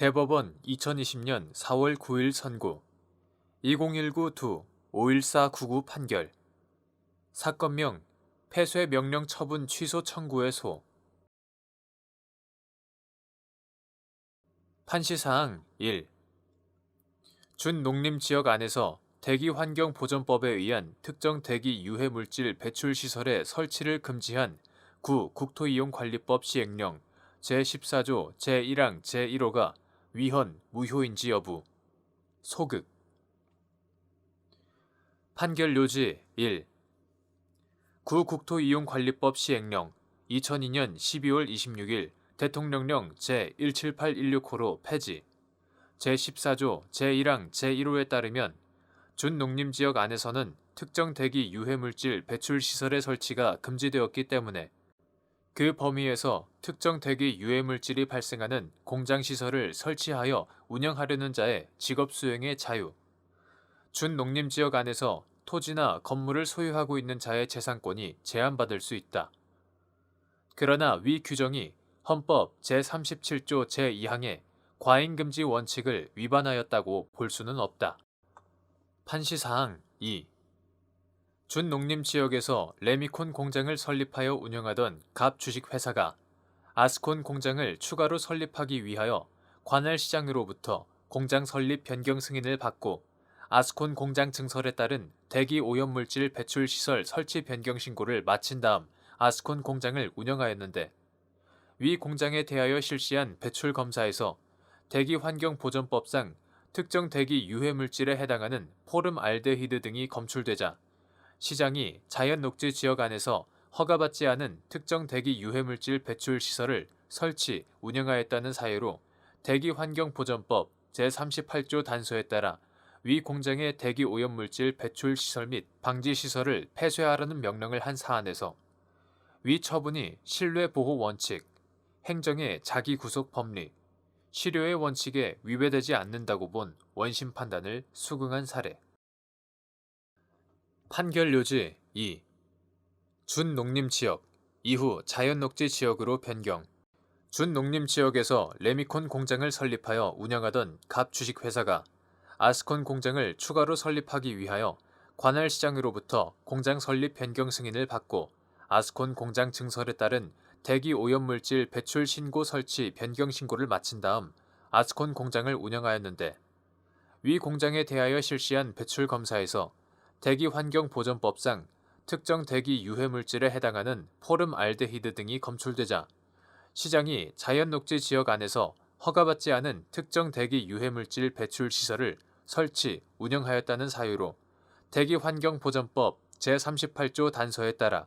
대법원 2020년 4월 9일 선고. 2019-2 51499 판결. 사건명 폐쇄 명령 처분 취소 청구의 소. 판시사항 1. 준 농림지역 안에서 대기환경보전법에 의한 특정 대기 유해 물질 배출 시설의 설치를 금지한 구 국토이용관리법 시행령 제14조 제1항 제1호가 위헌, 무효인지 여부. 소극. 판결 요지 1. 구 국토이용관리법 시행령 2002년 12월 26일 대통령령 제17816호로 폐지. 제14조 제1항 제1호에 따르면 준농림지역 안에서는 특정 대기 유해물질 배출 시설의 설치가 금지되었기 때문에 그 범위에서 특정 대기 유해물질이 발생하는 공장시설을 설치하여 운영하려는 자의 직업수행의 자유, 준농림지역 안에서 토지나 건물을 소유하고 있는 자의 재산권이 제한받을 수 있다. 그러나 위 규정이 헌법 제37조 제2항의 과잉금지 원칙을 위반하였다고 볼 수는 없다. 판시사항 2. 준농림 지역에서 레미콘 공장을 설립하여 운영하던 갑 주식회사가 아스콘 공장을 추가로 설립하기 위하여 관할 시장으로부터 공장 설립 변경 승인을 받고 아스콘 공장 증설에 따른 대기 오염물질 배출 시설 설치 변경 신고를 마친 다음 아스콘 공장을 운영하였는데 위 공장에 대하여 실시한 배출 검사에서 대기 환경 보전법상 특정 대기 유해 물질에 해당하는 포름 알데히드 등이 검출되자 시장이 자연 녹지 지역 안에서 허가받지 않은 특정 대기 유해물질 배출 시설을 설치, 운영하였다는 사유로 대기환경보전법 제38조 단서에 따라 위 공장의 대기 오염물질 배출 시설 및 방지 시설을 폐쇄하라는 명령을 한 사안에서 위 처분이 신뢰 보호 원칙, 행정의 자기 구속 법리, 실효의 원칙에 위배되지 않는다고 본 원심 판단을 수긍한 사례. 판결 요지 2. 준농림 지역 이후 자연녹지 지역으로 변경. 준농림 지역에서 레미콘 공장을 설립하여 운영하던 갑 주식회사가 아스콘 공장을 추가로 설립하기 위하여 관할 시장으로부터 공장 설립 변경 승인을 받고 아스콘 공장 증설에 따른 대기 오염물질 배출 신고 설치 변경 신고를 마친 다음 아스콘 공장을 운영하였는데 위 공장에 대하여 실시한 배출 검사에서 대기환경보전법상 특정 대기 유해물질에 해당하는 포름 알데히드 등이 검출되자 시장이 자연녹지 지역 안에서 허가받지 않은 특정 대기 유해물질 배출 시설을 설치, 운영하였다는 사유로 대기환경보전법 제38조 단서에 따라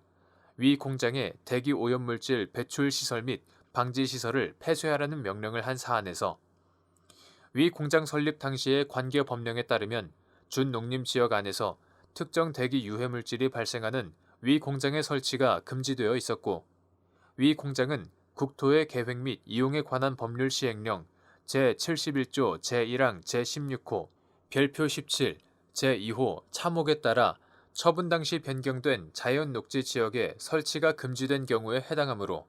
위 공장의 대기 오염물질 배출 시설 및 방지 시설을 폐쇄하라는 명령을 한 사안에서 위 공장 설립 당시의 관계 법령에 따르면 준농림 지역 안에서 특정 대기 유해 물질이 발생하는 위 공장의 설치가 금지되어 있었고 위 공장은 국토의 계획 및 이용에 관한 법률 시행령 제71조 제1항 제16호 별표 17 제2호 참혹에 따라 처분 당시 변경된 자연 녹지 지역에 설치가 금지된 경우에 해당하므로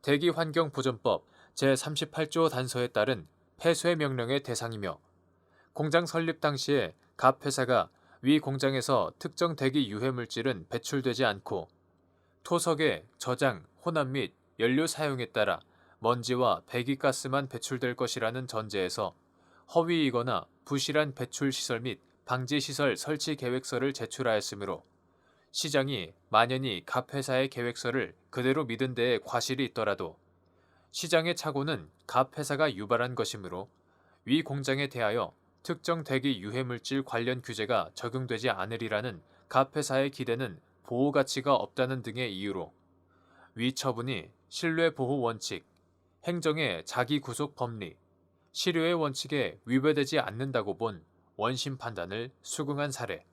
대기환경보전법 제38조 단서에 따른 폐쇄 명령의 대상이며 공장 설립 당시에 갑 회사가 위 공장에서 특정 대기 유해 물질은 배출되지 않고 토석의 저장, 혼합 및 연료 사용에 따라 먼지와 배기가스만 배출될 것이라는 전제에서 허위이거나 부실한 배출 시설 및 방지 시설 설치 계획서를 제출하였으므로 시장이 만연히 갑 회사의 계획서를 그대로 믿은 데에 과실이 있더라도 시장의 착오는 갑 회사가 유발한 것이므로 위 공장에 대하여 특정 대기 유해물질 관련 규제가 적용되지 않으리라는 갑 회사의 기대는 보호 가치가 없다는 등의 이유로 위 처분이 신뢰 보호 원칙, 행정의 자기 구속 법리, 실효의 원칙에 위배되지 않는다고 본 원심 판단을 수긍한 사례.